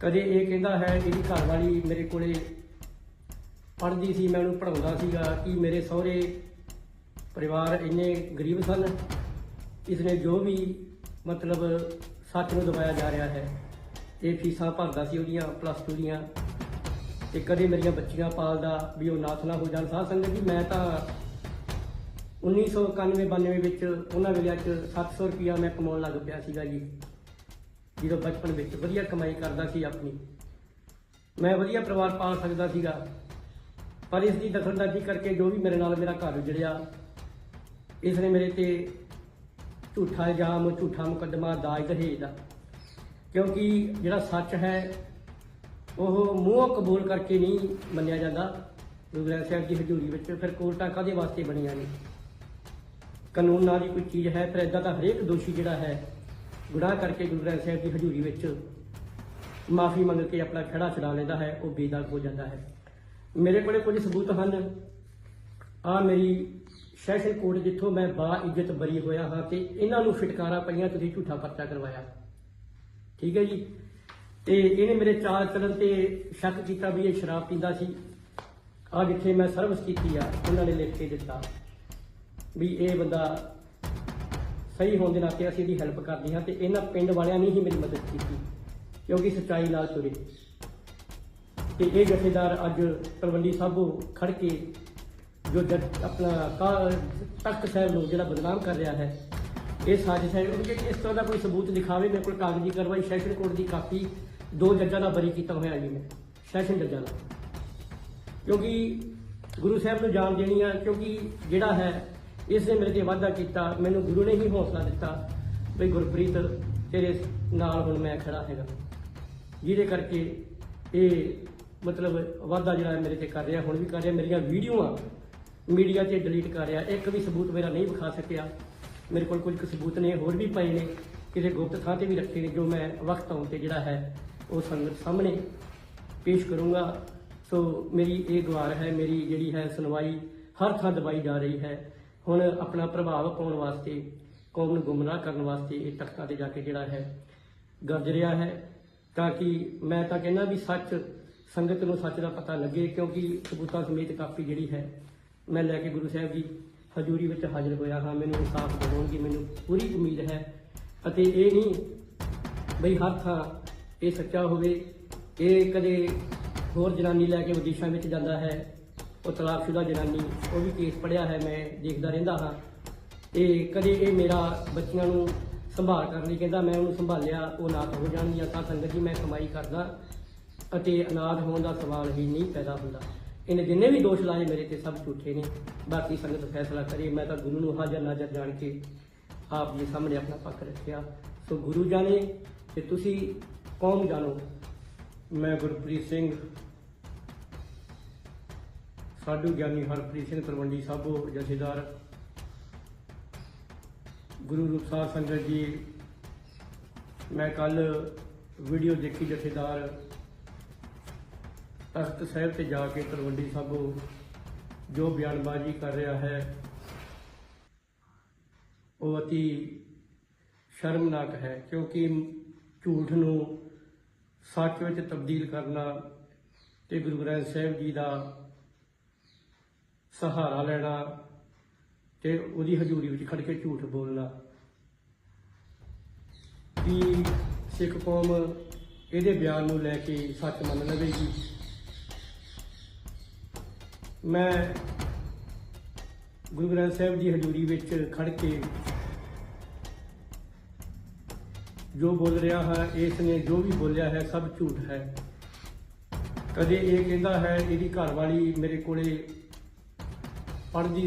ਕਦੇ ਇਹ ਕਹਿੰਦਾ ਹੈ ਇਹਦੀ ਘਰ ਵਾਲੀ ਮੇਰੇ ਕੋਲੇ ਪੜ੍ਹਦੀ ਸੀ, ਮੈਂ ਉਹਨੂੰ ਪੜਾਉਂਦਾ ਸੀਗਾ ਕਿ ਮੇਰੇ ਸਹੁਰੇ ਪਰਿਵਾਰ ਇੰਨੇ ਗਰੀਬ ਸਨ। ਇਸ ਨੇ ਜੋ ਵੀ ਮਤਲਬ ਸੱਚ ਨੂੰ ਦਬਾਇਆ ਜਾ ਰਿਹਾ ਹੈ, ਇਹ ਫੀਸਾਂ ਭਰਦਾ ਸੀ ਉਹਦੀਆਂ ਪਲੱਸ 2 ਦੀਆਂ। ਤੇ ਕਦੇ ਮੇਰੀਆਂ ਬੱਚੀਆਂ ਪਾਲਦਾ ਵੀ ਉਹ ਨਾਥ ਨਾ ਹੋ ਜਾਣ। ਸਾਧ ਸੰਗਤ ਜੀ, ਮੈਂ ਤਾਂ 1991 92 ਵਿੱਚ ਉਹਨਾਂ ਵੇਲਿਆਂ 'ਚ 700 ਰੁਪਿਆ ਮੈਂ ਕਮਾਉਣ ਲੱਗ ਪਿਆ ਸੀਗਾ ਜੀ। ਜਦੋਂ ਬਚਪਨ ਵਿੱਚ ਵਧੀਆ ਕਮਾਈ ਕਰਦਾ ਸੀ ਆਪਣੀ। ਮੈਂ ਵਧੀਆ ਪਰਿਵਾਰ ਪਾਲ ਸਕਦਾ ਸੀਗਾ। ਪਰ ਇਸ ਦੀ ਦਖਲਅੰਦਾਜ਼ੀ ਕਰਕੇ ਜੋ ਵੀ ਮੇਰੇ ਨਾਲ ਮੇਰਾ ਘਰ ਉਜੜਿਆ, ਇਸ ਨੇ ਮੇਰੇ ਤੇ ਝੂਠਾ ਇਲਜ਼ਾਮ, ਝੂਠਾ ਮੁਕੱਦਮਾ, ਦਾਜ ਦਹੇਜ ਦਾ। ਕਿਉਂਕਿ ਜਿਹੜਾ ਸੱਚ ਹੈ, ਉਹ ਮੂੰਹੋਂ ਕਬੂਲ ਕਰਕੇ ਨਹੀਂ ਮੰਨਿਆ ਜਾਂਦਾ। ਗੁਰੂ ਗ੍ਰੰਥ ਸਾਹਿਬ ਦੀ ਹਜ਼ੂਰੀ ਵਿੱਚ ਫਿਰ ਕੋਰਟਾਂ ਕਾਹਦੇ ਵਾਸਤੇ ਬਣੀਆਂ ਨੇ? ਕਾਨੂੰਨ ਨਾਲ ਹੀ ਕੋਈ ਚੀਜ਼ ਹੈ, ਫਿਰ ਇਦਾਂ ਦਾ ਹਰੇਕ ਦੋਸ਼ੀ ਜਿਹੜਾ ਹੈ ਗੁਨਾਹ ਕਰਕੇ ਗੁਰੂ ਗ੍ਰੰਥ ਸਾਹਿਬ ਦੀ ਹਜ਼ੂਰੀ ਵਿੱਚ ਮਾਫੀ ਮੰਗ ਕੇ ਆਪਣਾ ਖੜਾ ਛਡਾ ਲੈਂਦਾ ਹੈ, ਉਹ ਬੇਦਾਗ ਹੋ ਜਾਂਦਾ ਹੈ। ਮੇਰੇ ਕੋਲੇ ਕੁਝ ਸਬੂਤ ਹਨ। ਆ ਮੇਰੀ ਸੈਸ਼ਨ ਕੋਰਟ ਜਿੱਥੋਂ ਮੈਂ ਬਾ ਇੱਜ਼ਤ ਬਰੀ ਹੋਇਆ ਹਾਂ ਤੇ ਇਹਨਾਂ ਨੂੰ ਫਟਕਾਰਾਂ ਪਈਆਂ, ਤੁਸੀਂ ਝੂਠਾ ਪਰਚਾ ਕਰਵਾਇਆ। ਠੀਕ ਹੈ ਜੀ? ਤੇ ਇਹਨੇ ਮੇਰੇ ਚਾਲ ਚੱਲਣ ਤੇ ਸ਼ੱਕ ਕੀਤਾ ਵੀ ਇਹ ਸ਼ਰਾਬ ਪੀਂਦਾ ਸੀ। ਆ ਜਿੱਥੇ ਮੈਂ ਸਰਵਿਸ ਕੀਤੀ ਆ, ਉਹਨਾਂ ਨੇ ਲਿਖ ਕੇ ਦਿੱਤਾ ਵੀ ਇਹ ਬੰਦਾ ਸਹੀ ਹੋਣ ਦੇ ਨਾਤੇ ਅਸੀਂ ਇਹਦੀ ਹੈਲਪ ਕਰਦੇ ਹਾਂ ਤੇ ਇਹਨਾਂ ਪਿੰਡ ਵਾਲਿਆਂ ਨੇ ਹੀ ਮੇਰੀ ਮਦਦ ਕੀਤੀ, ਕਿਉਂਕਿ ਸੱਚਾਈ ਨਾਲ ਤੁਰੇ। ਤੇ ਇਹ ਜਥੇਦਾਰ ਅੱਜ ਤਲਵੰਡੀ ਸਾਬੋ ਖੜ ਕੇ ਜੋ ਜਦ ਆਪਣਾ ਕਾ- ਤਖਤ ਸਾਹਿਬ ਨੂੰ ਜਿਹੜਾ ਬਦਨਾਮ ਕਰ ਰਿਹਾ ਹੈ, ਇਹ ਸਾਜ਼ਿਸ਼ ਹੈ ਉਹ ਇਸ ਤਰ੍ਹਾਂ ਦਾ ਕੋਈ ਸਬੂਤ ਦਿਖਾਵੇ, ਮੇਰੇ ਕੋਲ ਕਾਗਜ਼ੀ ਕਾਰਵਾਈ, ਸੈਸ਼ਨ ਕੋਰਟ ਦੀ ਕਾਪੀ, ਦੋ ਜੱਜਾਂ ਦਾ ਬਰੀ ਕੀਤਾ ਹੋਇਆ ਜੀ ਮੈਂ, ਸੈਸ਼ਨ ਜੱਜਾਂ ਦਾ। ਕਿਉਂਕਿ ਗੁਰੂ ਸਾਹਿਬ ਨੂੰ ਜਾਣ ਦੇਣੀ ਆ, ਕਿਉਂਕਿ ਜਿਹੜਾ ਹੈ ਇਸ ਨੇ ਮੇਰੇ ਤੇ ਵਾਅਦਾ ਕੀਤਾ, ਮੈਨੂੰ ਗੁਰੂ ਨੇ ਹੀ ਹੌਸਲਾ ਦਿੱਤਾ ਵੀ ਗੁਰਪ੍ਰੀਤ, ਤੇਰੇ ਨਾਲ ਹੁਣ ਮੈਂ ਖੜਾ ਹੈਗਾ। ਜਿਹਦੇ ਕਰਕੇ ਇਹ ਮਤਲਬ ਵਾਅਦਾ ਜਿਹੜਾ ਮੇਰੇ ਤੇ ਕਰ ਰਿਹਾ, ਹੁਣ ਵੀ ਕਰ ਰਿਹਾ, ਮੇਰੀਆਂ ਵੀਡੀਓਆਂ ਮੀਡੀਆ 'ਤੇ ਡਿਲੀਟ ਕਰ ਰਿਹਾ। ਇੱਕ ਵੀ ਸਬੂਤ ਮੇਰਾ ਨਹੀਂ ਵਿਖਾ ਸਕਿਆ। ਮੇਰੇ ਕੋਲ ਕੁਝ ਕੁ ਸਬੂਤ ਨੇ, ਹੋਰ ਵੀ ਪਏ ਨੇ, ਕਿਸੇ ਗੁਪਤ ਥਾਂ ਤੇ ਵੀ ਰੱਖੇ ਨੇ, ਜੋ ਮੈਂ ਵਕਤ ਆਉਣ ਤੇ ਜਿਹੜਾ ਹੈ, ਉਹ ਸੰਗਤ ਸਾਹਮਣੇ ਪੇਸ਼ ਕਰੂੰਗਾ। ਸੋ ਮੇਰੀ ਇਹ ਗਵਾਰ ਹੈ, ਮੇਰੀ ਜਿਹੜੀ ਹੈ ਸੁਣਵਾਈ ਹਰ ਥਾਂ ਦਬਾਈ ਜਾ ਰਹੀ ਹੈ। ਹੁਣ ਆਪਣਾ ਪ੍ਰਭਾਵ ਪਾਉਣ ਵਾਸਤੇ, ਕੌਮ ਨੂੰ ਗੁੰਮਰਾਹ ਕਰਨ ਵਾਸਤੇ ਇਹ ਤਖਤਾਂ ਤੇ ਜਾ ਕੇ ਜਿਹੜਾ ਹੈ, ਗਰਜ ਰਿਹਾ ਹੈ। ਤਾਂ ਕਿ ਮੈਂ ਤਾਂ ਕਹਿੰਦਾ ਵੀ ਸੱਚ, ਸੰਗਤ ਨੂੰ ਸੱਚ ਦਾ ਪਤਾ ਲੱਗੇ, ਕਿਉਂਕਿ ਸਬੂਤਾਂ ਸਮੇਤ ਕਾਪੀ ਜਿਹੜੀ ਹੈ, ਮੈਂ ਲੈ ਕੇ ਗੁਰੂ ਸਾਹਿਬ ਜੀ ਹਜ਼ੂਰੀ ਵਿੱਚ ਹਾਜ਼ਰ ਹੋਇਆ ਹਾਂ। ਮੈਨੂੰ ਇਨਸਾਫ ਦਿਵਾਉਣਗੇ, ਮੈਨੂੰ ਪੂਰੀ ਉਮੀਦ ਹੈ। ਅਤੇ ਇਹ ਨਹੀਂ ਬਈ ਹਰ ਥਾਂ ਇਹ ਸੱਚਾ ਹੋਵੇ, ਇਹ ਕਦੇ ਹੋਰ ਜਨਾਨੀ ਲੈ ਕੇ ਵਿਦੇਸ਼ਾਂ ਵਿੱਚ ਜਾਂਦਾ ਹੈ ਉਹ ਤਲਾਕਸ਼ੁਦਾ ਜਨਾਨੀ ਉਹ ਵੀ ਕੇਸ ਪੜਿਆ ਹੈ, ਮੈਂ ਦੇਖਦਾ ਰਹਿੰਦਾ ਹਾਂ। ਇਹ ਕਦੇ ਇਹ ਮੇਰਾ ਬੱਚਿਆਂ ਨੂੰ ਸੰਭਾਲ ਕਰਨ ਲਈ ਕਹਿੰਦਾ, ਮੈਂ ਉਹਨੂੰ ਸੰਭਾਲਿਆ, ਉਹ ਨਾਥ ਹੋ ਜਾਣਗੀਆਂ ਤਾਂ ਸੰਗਤ ਜੀ ਮੈਂ ਕਮਾਈ ਕਰਦਾ, ਅਤੇ ਅਨਾਥ ਹੋਣ ਦਾ ਸਵਾਲ ਹੀ ਨਹੀਂ ਪੈਦਾ ਹੁੰਦਾ। ਇਹਨੇ ਜਿੰਨੇ ਵੀ ਦੋਸ਼ ਲਾਏ ਮੇਰੇ ਤੇ ਸਭ ਝੂਠੇ ਨੇ। ਬਾਕੀ ਸੰਗਤ ਫੈਸਲਾ ਕਰੇ, ਮੈਂ ਤਾਂ ਗੁਰੂ ਨੂੰ ਹਾਜ਼ਰ ਨਾਜ਼ਰ ਜਾਣ ਕੇ ਆਪ ਜੀ ਸਾਹਮਣੇ ਆਪਣਾ ਪੱਖ ਰੱਖਿਆ। ਸੋ ਗੁਰੂ ਜਾਣੇ, ਤੇ ਤੁਸੀਂ ਕੌਮ ਜਾਣੋ। ਮੈਂ ਗੁਰਪ੍ਰੀਤ ਸਿੰਘ ਸਾਡੂ ਗਿਆਨੀ ਹਰਪ੍ਰੀਤ ਸਿੰਘ ਤਲਵੰਡੀ ਸਾਬੋ, ਜਥੇਦਾਰ ਗੁਰੂ ਰੂਪ ਸੰਗਤ ਜੀ, ਮੈਂ ਕੱਲ ਵੀਡੀਓ ਦੇਖੀ ਜਥੇਦਾਰ ਤਖਤ ਸਾਹਿਬ ਤੇ ਜਾ ਕੇ ਤਲਵੰਡੀ ਸਾਬੋ, ਜੋ ਬਿਆਨਬਾਜ਼ੀ ਕਰ ਰਿਹਾ ਹੈ। ਉਹ ਅਤੀ ਸ਼ਰਮਨਾਕ ਹੈ, ਕਿਉਂਕਿ ਝੂਠ ਨੂੰ ਸੱਚ ਵਿੱਚ ਤਬਦੀਲ ਕਰਨਾ ਤੇ ਗੁਰੂ ਗ੍ਰੰਥ ਸਾਹਿਬ ਜੀ ਦਾ ਸਹਾਰਾ ਲੈਣਾ ਤੇ ਉਹਦੀ ਹਜ਼ੂਰੀ ਵਿੱਚ ਖੜ ਕੇ ਝੂਠ ਬੋਲਣਾ। ਕਿ ਸਿੱਖ ਕੌਮ ਇਹਦੇ ਬਿਆਨ ਨੂੰ ਲੈ ਕੇ ਸੱਚ ਮੰਨ ਲਵੇਗੀ। ਮੈਂ ਗੁਰੂ ਗ੍ਰੰਥ ਸਾਹਿਬ ਦੀ ਹਜ਼ੂਰੀ ਵਿੱਚ ਖੜ ਕੇ ਜੋ ਬੋਲ ਰਿਹਾ ਹੈ ਇਸ ਨੇ ਜੋ ਵੀ ਬੋਲਿਆ ਹੈ, ਸਭ ਝੂਠ ਹੈ। ਕਦੇ ਇਹ ਕਹਿੰਦਾ ਹੈ, ਇਹਦੀ ਘਰਵਾਲੀ ਮੇਰੇ ਕੋਲੇ ਪੜ੍ਹਦੀ